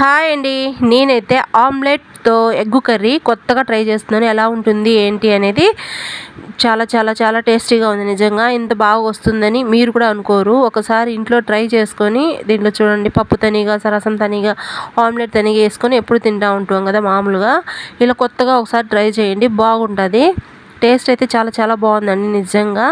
Hi అండి. నేనైతే ఆమ్లెట్తో ఎగ్గు కర్రీ కొత్తగా ట్రై చేస్తున్నాను. ఎలా ఉంటుంది ఏంటి అనేది చాలా చాలా చాలా టేస్టీగా ఉంది నిజంగా. ఇంత బాగా వస్తుందని మీరు కూడా అనుకోరు. ఒకసారి ఇంట్లో ట్రై చేసుకొని దీంట్లో చూడండి పప్పు తనిగా రసం తనిగా ఆమ్లెట్ తనిగా వేసుకొని ఎప్పుడు తింటూ ఉంటాం కదా మామూలుగా. ఇలా కొత్తగా ఒకసారి ట్రై చేయండి బాగుంటుంది. టేస్ట్ అయితే చాలా చాలా బాగుందండి నిజంగా.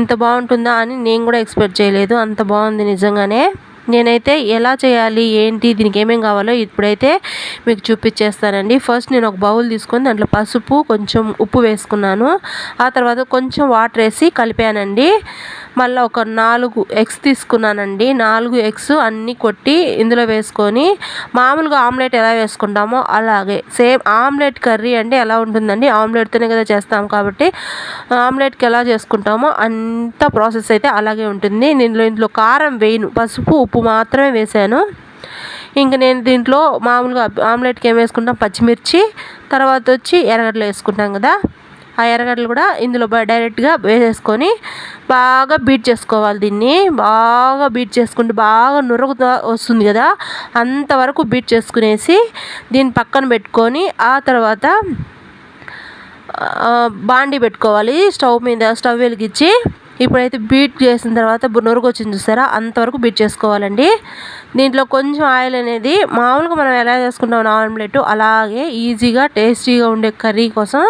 ఇంత బాగుంటుందా అని నేను కూడా ఎక్స్పెక్ట్ చేయలేదు. అంత బాగుంది నిజంగానే. నేనైతే ఎలా చేయాలి ఏంటి దీనికి ఏమేమి కావాలో ఇప్పుడైతే మీకు చూపించేస్తానండి. ఫస్ట్ నేను ఒక బౌల్ తీసుకొని దాంట్లో పసుపు కొంచెం ఉప్పు వేసుకున్నాను. ఆ తర్వాత కొంచెం వాటర్ వేసి కలిపానండి. మళ్ళీ ఒక నాలుగు ఎగ్స్ తీసుకున్నానండి. నాలుగు ఎగ్స్ అన్నీ కొట్టి ఇందులో వేసుకొని మామూలుగా ఆమ్లెట్ ఎలా వేసుకుంటామో అలాగే సేమ్ ఆమ్లెట్ కర్రీ అంటే ఎలా ఉంటుందండి? ఆమ్లెట్తోనే కదా చేస్తాం కాబట్టి ఆమ్లెట్కి ఎలా చేసుకుంటామో అంత ప్రాసెస్ అయితే అలాగే ఉంటుంది. నేను ఇందులో కారం వేయను. పసుపు ఉప్పు మాత్రమే వేసాను. ఇంక నేను దీంట్లో మామూలుగా ఆమ్లెట్కి ఏం వేసుకుంటాం? పచ్చిమిర్చి తర్వాత వచ్చి ఎర్రగడ్డలు వేసుకుంటాం కదా? ఆ ఎర్రగడ్డలు కూడా ఇందులో డైరెక్ట్గా వేసేసుకొని బాగా బీట్ చేసుకోవాలి దీన్ని. బాగా బీట్ చేసుకుంటే బాగా నురగు వస్తుంది కదా. అంతవరకు బీట్ చేసుకునేసి దీన్ని పక్కన పెట్టుకొని ఆ తర్వాత బాండి పెట్టుకోవాలి. స్టవ్ మీద స్టవ్ వెలిగించి ఇప్పుడైతే బీట్ చేసిన తర్వాత నురుగు వచ్చింది చూసారా? అంతవరకు బీట్ చేసుకోవాలండి. దీంట్లో కొంచెం ఆయిల్ అనేది మామూలుగా మనం ఎలా చేసుకుంటాం ఆమ్లెట్? అలాగే ఈజీగా టేస్టీగా ఉండే కర్రీ కోసం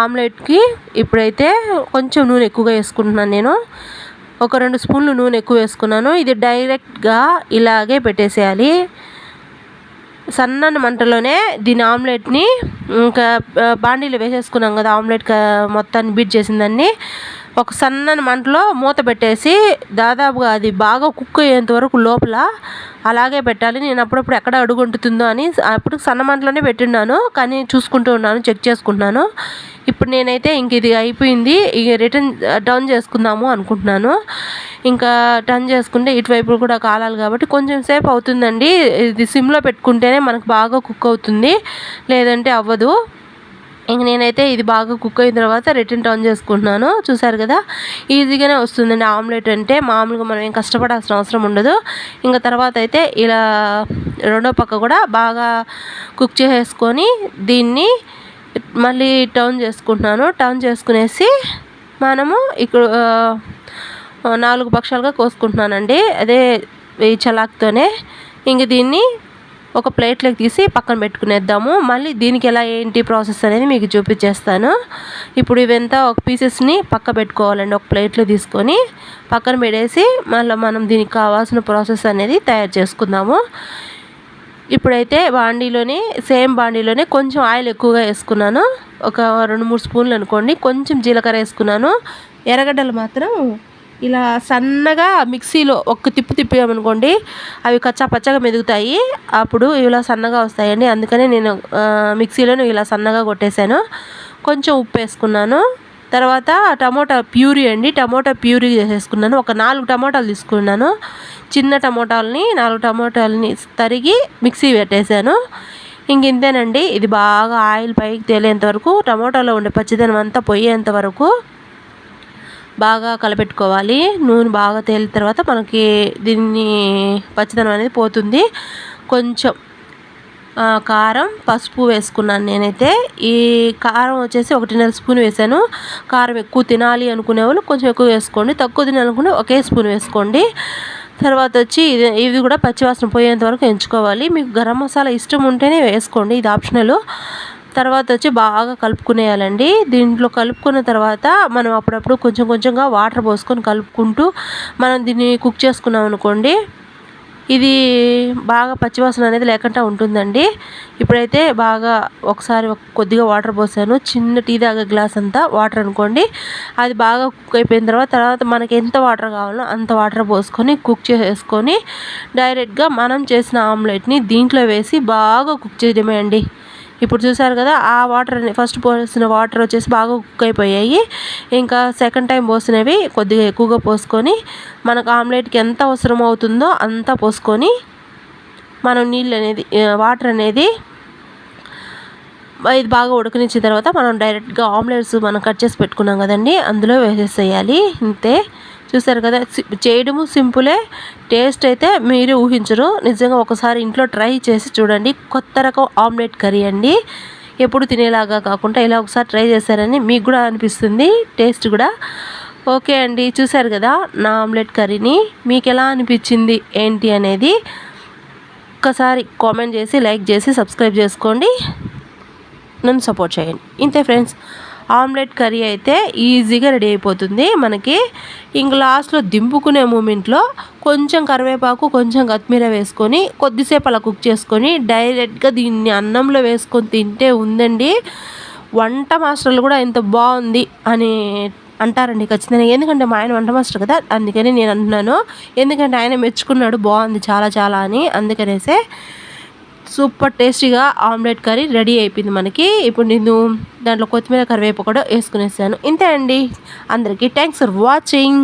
ఆమ్లెట్కి ఇప్పుడైతే కొంచెం నూనె ఎక్కువగా వేసుకుంటున్నాను నేను. ఒక రెండు స్పూన్లు నూనె ఎక్కువ వేసుకున్నాను. ఇది డైరెక్ట్గా ఇలాగే పెట్టేసేయాలి. సన్నని మంటలోనే దీని ఆమ్లెట్ని ఇంకా బాండీలో వేసేసుకున్నాం కదా ఆమ్లెట్ మొత్తాన్ని బీట్ చేసిందాన్ని ఒక సన్నని మంటలో మూత పెట్టేసి దాదాపుగా అది బాగా కుక్ అయ్యేంత వరకు లోపల అలాగే పెట్టాలి. నేను అప్పుడప్పుడు ఎక్కడ అడుగుంటుందో అని అప్పుడు సన్న మంటలోనే పెట్టిన్నాను. కానీ చూసుకుంటూ ఉన్నాను చెక్ చేసుకుంటున్నాను. ఇప్పుడు నేనైతే ఇంక ఇది అయిపోయింది. ఇక రిటర్న్ టర్న్ చేసుకుందాము అనుకుంటున్నాను. ఇంకా టర్న్ చేసుకుంటే ఇటువైపు కూడా కాలాలి కాబట్టి కొంచెం సేపు అవుతుందండి. ఇది సిమ్లో పెట్టుకుంటేనే మనకు బాగా కుక్ అవుతుంది. లేదంటే అవ్వదు. ఇంక నేనైతే ఇది బాగా కుక్ అయిన తర్వాత రిటర్న్ టర్న్ చేసుకుంటున్నాను. చూసారు కదా? ఈజీగానే వస్తుందండి. ఆమ్లెట్ అంటే మామూలుగా మనం ఏం కష్టపడాల్సిన అవసరం ఉండదు. ఇంకా తర్వాత అయితే ఇలా రెండో పక్క కూడా బాగా కుక్ చేసేసుకొని దీన్ని మళ్ళీ టర్న్ చేసుకుంటున్నాను. టర్న్ చేసుకునేసి మనము ఇక్కడ నాలుగు పక్షాలుగా కోసుకుంటున్నానండి. అదే ఈ చలాక్తోనే. ఇంక దీన్ని ఒక ప్లేట్లోకి తీసి పక్కన పెట్టుకునేద్దాము. మళ్ళీ దీనికి ఎలా ఏంటి ప్రాసెస్ అనేది మీకు చూపించేస్తాను. ఇప్పుడు ఇవంతా ఒక పీసెస్ని పక్క పెట్టుకోవాలండి ఒక ప్లేట్లో తీసుకొని పక్కన పెట్టేసి మళ్ళీ మనం దీనికి కావాల్సిన ప్రాసెస్ అనేది తయారు చేసుకుందాము. ఇప్పుడైతే బాండీలోనే సేమ్ బాండీలోనే కొంచెం ఆయిల్ ఎక్కువగా వేసుకున్నాను. ఒక రెండు మూడు స్పూన్లు అనుకోండి కొంచెం జీలకర్ర వేసుకున్నాను. ఎర్రగడ్డలు మాత్రం ఇలా సన్నగా మిక్సీలో ఒక్క తిప్పు తిప్పామనుకోండి అవి కచ్చా పచ్చగా మెదుగుతాయి. అప్పుడు ఇలా సన్నగా వస్తాయండి. అందుకనే నేను మిక్సీలోనే ఇలా సన్నగా కొట్టేశాను. కొంచెం ఉప్పు వేసుకున్నాను. తర్వాత టమోటా ప్యూరీ అండి. టమోటా ప్యూరీ చేసేసుకున్నాను. ఒక నాలుగు టమోటాలు తీసుకున్నాను. చిన్న టమోటాలని నాలుగు టమోటాలని తరిగి మిక్సీ పెట్టేశాను. ఇంక ఇంతేనండి. ఇది బాగా ఆయిల్ పైకి తేలేంత వరకు టమోటాలో ఉండే పచ్చిదనం అంతా పోయేంత వరకు బాగా కలపెట్టుకోవాలి. నూనె బాగా తేలిన తర్వాత మనకి దీన్ని పచ్చిదనం అనేది పోతుంది. కొంచెం కారం పసుపు వేసుకున్నాను నేనైతే. ఈ కారం వచ్చేసి ఒకటిన్నర స్పూన్ వేసాను. కారం ఎక్కువ తినాలి అనుకునే వాళ్ళు కొంచెం ఎక్కువ వేసుకోండి. తక్కువ తినాలనుకునే ఒకే స్పూన్ వేసుకోండి. తర్వాత వచ్చి ఇది ఇవి కూడా పచ్చివాసన పోయేంత వరకు ఎంచుకోవాలి. మీకు గరం మసాలా ఇష్టం ఉంటేనే వేసుకోండి. ఇది ఆప్షనల్. తర్వాత వచ్చి బాగా కలుపుకునేయాలండి. దీంట్లో కలుపుకున్న తర్వాత మనం అప్పుడప్పుడు కొంచెం కొంచెంగా వాటర్ పోసుకొని కలుపుకుంటూ మనం దీన్ని కుక్ చేసుకున్నాం అనుకోండి. ఇది బాగా పచ్చివాసన అనేది లేకుండా ఉంటుందండి. ఇప్పుడైతే బాగా ఒకసారి కొద్దిగా వాటర్ పోసాను. చిన్న టీ తాగే గ్లాస్ అంతా వాటర్ అనుకోండి. అది బాగా కుక్ అయిపోయిన తర్వాత తర్వాత మనకి ఎంత వాటర్ కావాలో అంత వాటర్ పోసుకొని కుక్ చేసేసుకొని డైరెక్ట్గా మనం చేసిన ఆమ్లెట్ని దీంట్లో వేసి బాగా కుక్ చేయడమే అండి. ఇప్పుడు చూసారు కదా ఆ వాటర్ ఫస్ట్ పోసిన వాటర్ వచ్చేసి బాగా కుక్ అయిపోయాయి. ఇంకా సెకండ్ టైం పోసినవి కొద్దిగా ఎక్కువగా పోసుకొని మనకు ఆమ్లెట్కి ఎంత అవసరం అవుతుందో అంత పోసుకొని మనం నీళ్ళు అనేది వాటర్ అనేది ఇది బాగా ఉడకనిచ్చిన తర్వాత మనం డైరెక్ట్గా ఆమ్లెట్స్ మనం కట్ చేసి పెట్టుకున్నాం కదండి అందులో వేసేసేయాలి. ఇంతే. చూసారు కదా? చేయడము సింపులే. టేస్ట్ అయితే మీరు ఊహించరు. నిజంగా ఒకసారి ఇంట్లో ట్రై చేసి చూడండి. కొత్త రకం ఆమ్లెట్ కర్రీ అండి. ఎప్పుడు తినేలాగా కాకుండా ఇలా ఒకసారి ట్రై చేశారని మీకు కూడా అనిపిస్తుంది. టేస్ట్ కూడా. ఓకే అండి. చూసారు కదా? నా ఆమ్లెట్ కర్రీని మీకు ఎలా అనిపించింది? ఏంటి అనేది? ఒక్కసారి కామెంట్ చేసి లైక్ చేసి సబ్స్క్రైబ్ చేసుకోండి. నన్ను సపోర్ట్ చేయండి. ఇంతే ఫ్రెండ్స్. ఆమ్లెట్ కర్రీ అయితే ఈజీగా రెడీ అయిపోతుంది. మనకి ఇంక లాస్ట్లో దింపుకునే మూమెంట్లో కొంచెం కరివేపాకు కొంచెం కొత్తిమీర వేసుకొని కొద్దిసేపు అలా కుక్ చేసుకొని డైరెక్ట్గా దీన్ని అన్నంలో వేసుకొని తింటే ఉందండి. వంట మాస్టర్లు కూడా ఇంత బాగుంది అని అంటారండి ఖచ్చితంగా. ఎందుకంటే మా ఆయన వంట మాస్టర్ కదా అందుకని నేను అంటున్నాను. ఎందుకంటే ఆయన మెచ్చుకున్నాడు బాగుంది చాలా చాలా అని అందుకనేసే సూపర్ టేస్టీగా ఆమ్లెట్ కర్రీ రెడీ అయిపోయింది మనకి. ఇప్పుడు నేను దాంట్లో కొత్తిమీర కరివేపాకు కూడా వేసుకునేసాను. ఇంతే అండి. అందరికీ థ్యాంక్స్ ఫర్ వాచింగ్.